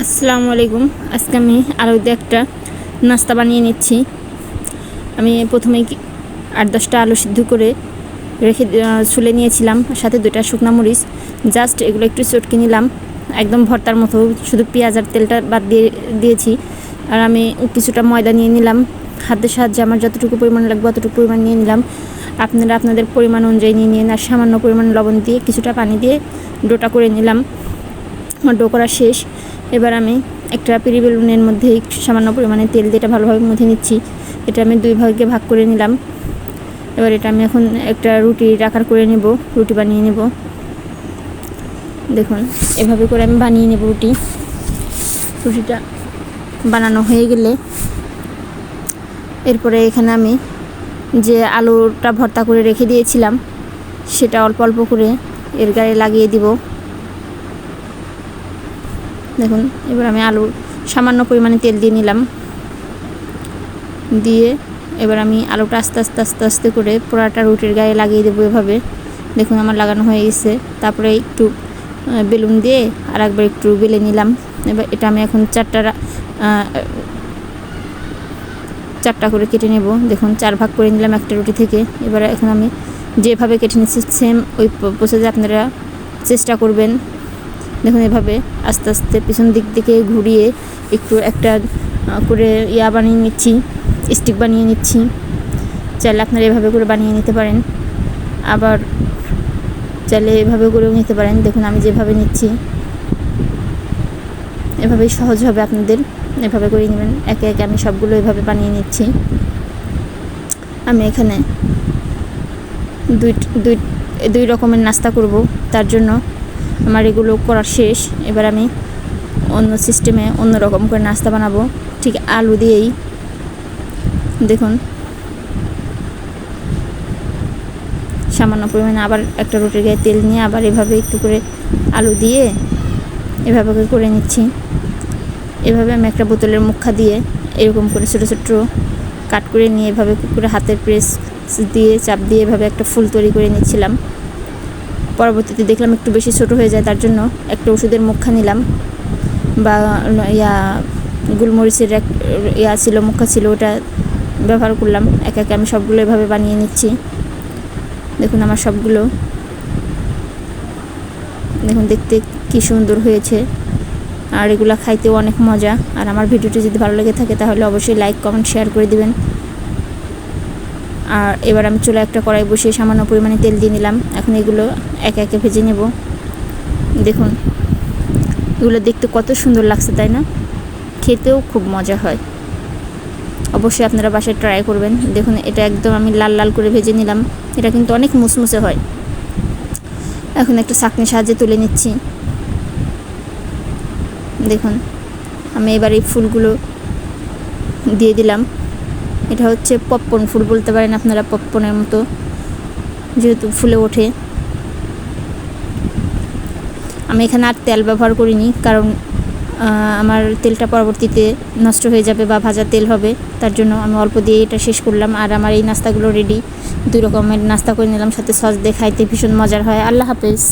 আসসালামু আলাইকুম। আজকে আমি দিয়ে একটা নাস্তা বানিয়ে নিচ্ছি। আমি প্রথমে আট দশটা আলু সিদ্ধ করে রেখে ছুলে নিয়েছিলাম সাথে দুটা শুকনা মরিচ। জাস্ট এগুলো একটু চটকে নিলাম। একদম ভর্তার মতো, শুধু পেঁয়াজ আর তেলটা বাদ দিয়ে, দিয়েছি। আর আমি কিছুটা ময়দা নিয়ে নিলাম। হাতের সাহায্যে আমার যতটুকু পরিমাণ লাগবে অতটুকু পরিমাণ নিয়ে নিলাম। আপনারা আপনাদের পরিমাণ অনুযায়ী নিয়ে নিন, আর সামান্য পরিমাণ লবণ দিয়ে কিছুটা পানি দিয়ে ডোটা করে নিলাম। আমার ডো করা শেষ। এবার আমি একটা পিরি বেলুনের মধ্যে সামান্য পরিমাণে তেল দিয়ে এটা ভালোভাবে মুথে নিচ্ছি। এটা আমি দুই ভাগে ভাগ করে নিলাম। এবার এটা আমি এখন একটা রুটি আকার করে নেব, রুটি বানিয়ে নেব। দেখুন, এভাবে করে আমি বানিয়ে নেব রুটি। রুটিটা বানানো হয়ে গেলে এরপরে এখানে আমি যে আলুটা ভর্তা করে রেখে দিয়েছিলাম, সেটা অল্প অল্প করে এর গায়ে লাগিয়ে দিব। দেখুন, এবার আমি আলু সামান্য পরিমাণে তেল দিয়ে নিলাম। দিয়ে এবার আমি আলুটা আস্তে আস্তে আস্তে আস্তে করে পোড়াটা রুটির গায়ে লাগিয়ে দেবো এভাবে। দেখুন আমার লাগানো হয়ে গেছে। তারপরে একটু বেলুন দিয়ে আর একবার একটু বেলে নিলাম। এবার এটা আমি এখন চারটা চারটা করে কেটে নেব। দেখুন, চার ভাগ করে নিলাম একটা রুটি থেকে। এবার এখন আমি যেভাবে কেটে নিচ্ছি সেম ওই প্রসেসে আপনারা চেষ্টা করবেন। দেখুন এভাবে আস্তে আস্তে পিছন দিক থেকে ঘুরিয়ে একটু একটা করে ইয়া বানিয়ে নিচ্ছি স্টিক বানিয়ে নিচ্ছি। চাইলে আপনারা এভাবে করে বানিয়ে নিতে পারেন। আবার চাইলে এভাবে করেও নিতে পারেন। দেখুন আমি যেভাবে নিচ্ছি, এভাবেই সহজ হবে আপনাদের। এভাবে করে নেবেন। একে একে আমি সবগুলো এভাবে বানিয়ে নিচ্ছি। আমি এখানে দুই দুই দুই রকমের নাস্তা করব। তার জন্য আমার এগুলো করা শেষ। এবার আমি অন্য সিস্টেমে অন্য রকম করে নাস্তা বানাবো। ঠিক আলু দিয়েই। দেখুন। সামান্য পরিমাণে আবার একটা রুটির গায়ে তেল নিয়ে আবার এভাবে একটু করে আলু দিয়ে এভাবে করে নিচ্ছি। এভাবে আমি একটা বোতলের মুখা দিয়ে এরকম করে ছোটো ছোটো কাট করে নিয়ে এভাবে করে হাতের প্রেস দিয়ে, চাপ দিয়ে এভাবে একটা ফুল তৈরি করে নিচ্ছিলাম। পরবর্তীতে দেখলাম একটু বেশি ছোট হয়ে যায়, তার জন্য একটা ওষুধের মুখা নিলাম। বা, ইয়া, গুলমরিচের এক, ইয়া ছিল, মুখা ছিল, ওটা ব্যবহার করলাম। একে একে আমি সবগুলো এভাবে বানিয়ে নিচ্ছি। দেখুন আমার সবগুলো। দেখুন দেখতে কি সুন্দর হয়েছে। আর এগুলো খাইতেও অনেক মজা। আর আমার ভিডিওটি যদি ভালো লেগে থাকে, তাহলে অবশ্যই লাইক কমেন্ট শেয়ার করে দিবেন। আর এবার আমি চলে একটা কড়াই বসিয়ে সামান্য পরিমাণে তেল দিয়ে নিলাম। এখন এগুলো একে একে ভেজে নেব। দেখুন, এগুলো দেখতে কত সুন্দর লাগছে, তাই না? খেতেও খুব মজা হয়। অবশ্যই আপনারা বাসায় ট্রাই করবেন। দেখুন, এটা একদম আমি লাল লাল করে ভেজে নিলাম। এটা কিন্তু অনেক মুসমুসে হয়। এখন একটা চাকনির সাহায্যে তুলে নিচ্ছি। দেখুন, আমি এবার এই ফুলগুলো দিয়ে দিলাম। এটা হচ্ছে পপকর্ন ফুল বলতে পারেন আপনারা পপকর্নের মতো, যেহেতু ফুলে ওঠে। আমি এখানে আর তেল ব্যবহার করিনি, কারণ আমার তেলটা পরবর্তীতে নষ্ট হয়ে যাবে বা ভাজা তেল হবে, তার জন্য আমি অল্প দিয়ে এটা শেষ করলাম। আর আমার এই নাস্তাগুলো রেডি দুই রকমের নাস্তা করে নিলাম, সাথে সস দিয়ে খাইতে ভীষণ মজার হয়। আল্লাহ হাফেজ।